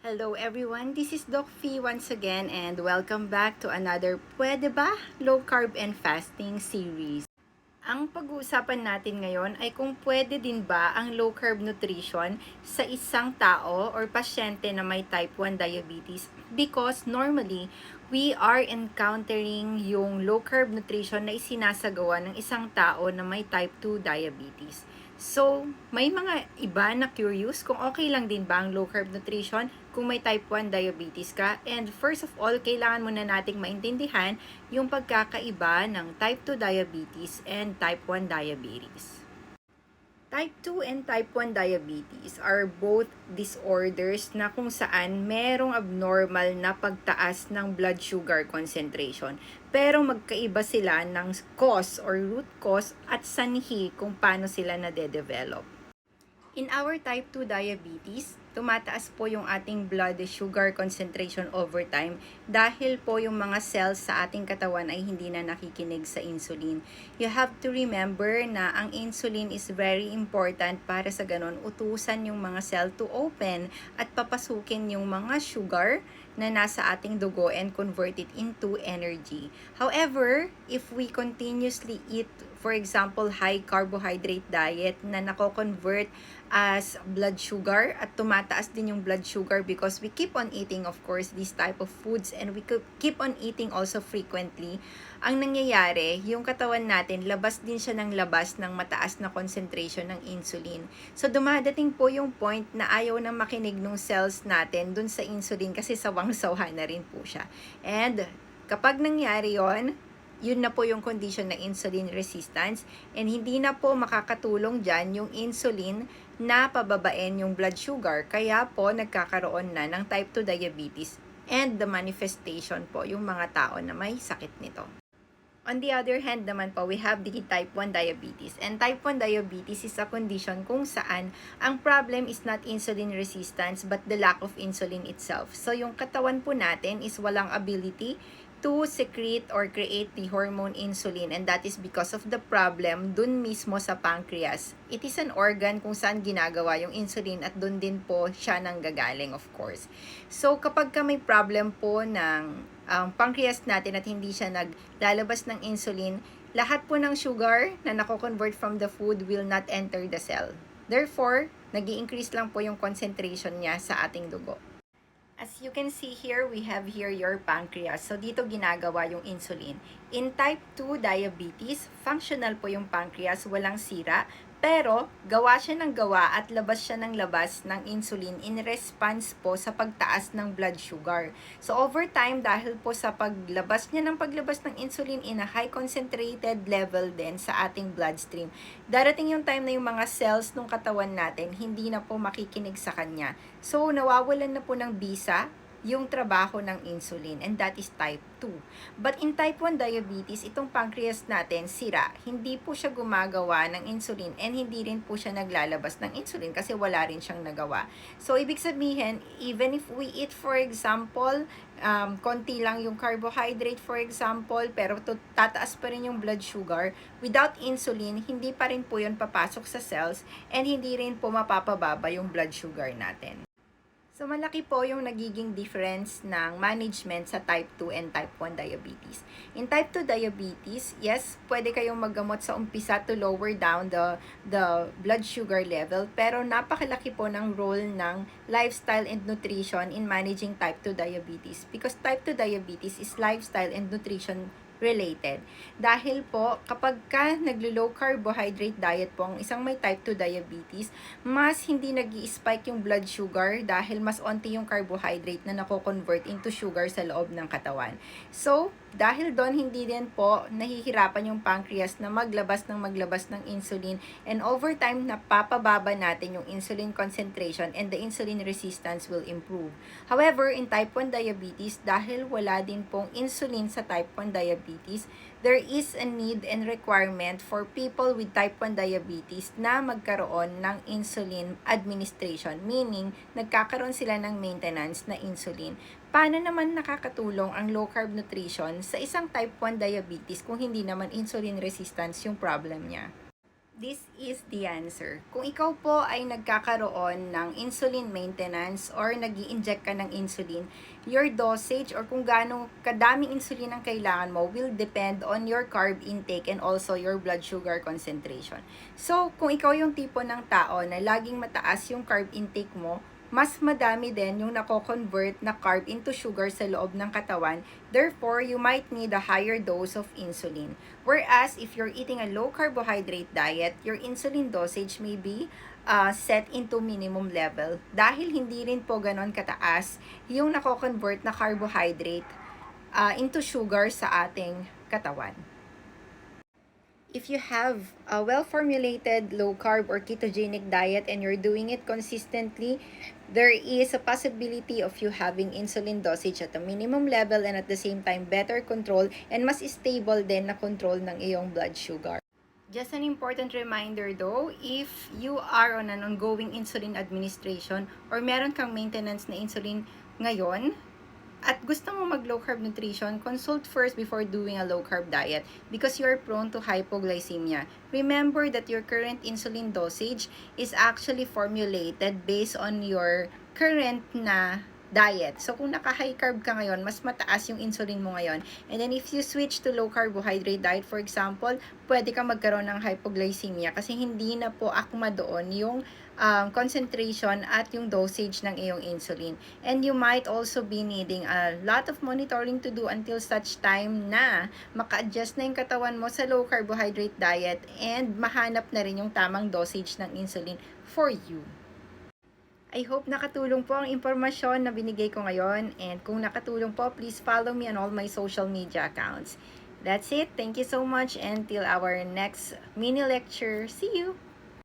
Hello everyone, this is Doc Fee once again and welcome back to another Pwede ba? Low Carb and Fasting series. Ang pag-uusapan natin ngayon ay kung pwede din ba ang low carb nutrition sa isang tao or pasyente na may type 1 diabetes because normally we are encountering yung low carb nutrition na isinasagawa ng isang tao na may type 2 diabetes. So, may mga iba na curious kung okay lang din ba ang low carb nutrition kung may type 1 diabetes ka. And first of all, kailangan muna nating maintindihan yung pagkakaiba ng type 2 diabetes and type 1 diabetes. Type 2 and type 1 diabetes are both disorders na kung saan merong abnormal na pagtaas ng blood sugar concentration. Pero magkaiba sila ng cause or root cause at sanhi kung paano sila nade-develop. In our type 2 diabetes, tumataas po yung ating blood sugar concentration over time dahil po yung mga cells sa ating katawan ay hindi na nakikinig sa insulin. You have to remember na ang insulin is very important para sa ganun utusan yung mga cell to open at papasukin yung mga sugar na nasa ating dugo and convert it into energy. However, if we continuously eat for example, high carbohydrate diet na nako-convert as blood sugar at tumataas din yung blood sugar because we keep on eating of course these type of foods and we keep on eating also frequently. Ang nangyayari, yung katawan natin, labas din siya ng labas ng mataas na concentration ng insulin. So dumadating po yung point na ayaw nang makinig ng cells natin dun sa insulin kasi sawang-sawha na rin po siya. And kapag nangyari yon yun na po yung condition na insulin resistance and hindi na po makakatulong dyan yung insulin na pababain yung blood sugar kaya po nagkakaroon na ng type 2 diabetes and the manifestation po yung mga tao na may sakit nito. On the other hand naman po, we have the type 1 diabetes. And type 1 diabetes is a condition kung saan ang problem is not insulin resistance but the lack of insulin itself. So yung katawan po natin is walang ability to secrete or create the hormone insulin and that is because of the problem dun mismo sa pancreas. It is an organ kung saan ginagawa yung insulin at dun din po siya nang gagaling of course. So kapag ka may problem po ng um, pancreas natin at hindi siya naglalabas ng insulin, lahat po ng sugar na nako-convert from the food will not enter the cell. Therefore, nag increase lang po yung concentration niya sa ating dugo. As you can see here, we have here your pancreas. So, dito ginagawa yung insulin. In type 2 diabetes, functional po yung pancreas, walang sira. Pero, gawa siya ng gawa at labas siya ng labas ng insulin in response po sa pagtaas ng blood sugar. So, over time, dahil po sa paglabas niya ng paglabas ng insulin in a high concentrated level din sa ating bloodstream, darating yung time na yung mga cells ng katawan natin hindi na po makikinig sa kanya. So, nawawalan na po ng bisa yung trabaho ng insulin and that is type 2. But in type 1 diabetes, itong pancreas natin sira. Hindi po siya gumagawa ng insulin and hindi rin po siya naglalabas ng insulin kasi wala rin siyang nagawa. So, ibig sabihin, even if we eat for example, um, konti lang yung carbohydrate for example, pero to, tataas pa rin yung blood sugar, without insulin, hindi pa rin po yun papasok sa cells and hindi rin po mapapababa yung blood sugar natin. So, malaki po yung nagiging difference ng management sa type 2 and type 1 diabetes. In type 2 diabetes, yes, pwede kayong maggamot sa umpisa to lower down the, the blood sugar level, pero napakalaki po ng role ng lifestyle and nutrition in managing type 2 diabetes. Because type 2 diabetes is lifestyle and nutrition related. Dahil po, kapag ka naglo-low carbohydrate diet po ang isang may type 2 diabetes, mas hindi nag spike yung blood sugar dahil mas onti yung carbohydrate na nako-convert into sugar sa loob ng katawan. So, dahil doon hindi din po nahihirapan yung pancreas na maglabas ng maglabas ng insulin and over time napapababa natin yung insulin concentration and the insulin resistance will improve. However, in type 1 diabetes, dahil wala din pong insulin sa type 1 diabetes, there is a need and requirement for people with type 1 diabetes na magkaroon ng insulin administration, meaning nagkakaroon sila ng maintenance na insulin. Paano naman nakakatulong ang low carb nutrition sa isang type 1 diabetes kung hindi naman insulin resistance yung problem niya? This is the answer. Kung ikaw po ay nagkakaroon ng insulin maintenance or nag inject ka ng insulin, your dosage or kung gaano kadaming insulin ang kailangan mo will depend on your carb intake and also your blood sugar concentration. So, kung ikaw yung tipo ng tao na laging mataas yung carb intake mo, mas madami din yung nako-convert na carb into sugar sa loob ng katawan. Therefore, you might need a higher dose of insulin. Whereas, if you're eating a low carbohydrate diet, your insulin dosage may be uh, set into minimum level. Dahil hindi rin po ganon kataas yung nako-convert na carbohydrate uh, into sugar sa ating katawan. If you have a well-formulated low-carb or ketogenic diet and you're doing it consistently, there is a possibility of you having insulin dosage at a minimum level and at the same time better control and mas stable din na control ng iyong blood sugar. Just an important reminder though, if you are on an ongoing insulin administration or meron kang maintenance na insulin ngayon, at gusto mo mag low carb nutrition, consult first before doing a low carb diet because you're prone to hypoglycemia. Remember that your current insulin dosage is actually formulated based on your current na diet. So, kung naka-high carb ka ngayon, mas mataas yung insulin mo ngayon. And then, if you switch to low carbohydrate diet, for example, pwede ka magkaroon ng hypoglycemia kasi hindi na po akma doon yung um, concentration at yung dosage ng iyong insulin. And you might also be needing a lot of monitoring to do until such time na maka-adjust na yung katawan mo sa low carbohydrate diet and mahanap na rin yung tamang dosage ng insulin for you. I hope nakatulong po ang impormasyon na binigay ko ngayon. And kung nakatulong po, please follow me on all my social media accounts. That's it. Thank you so much. Until our next mini lecture. See you!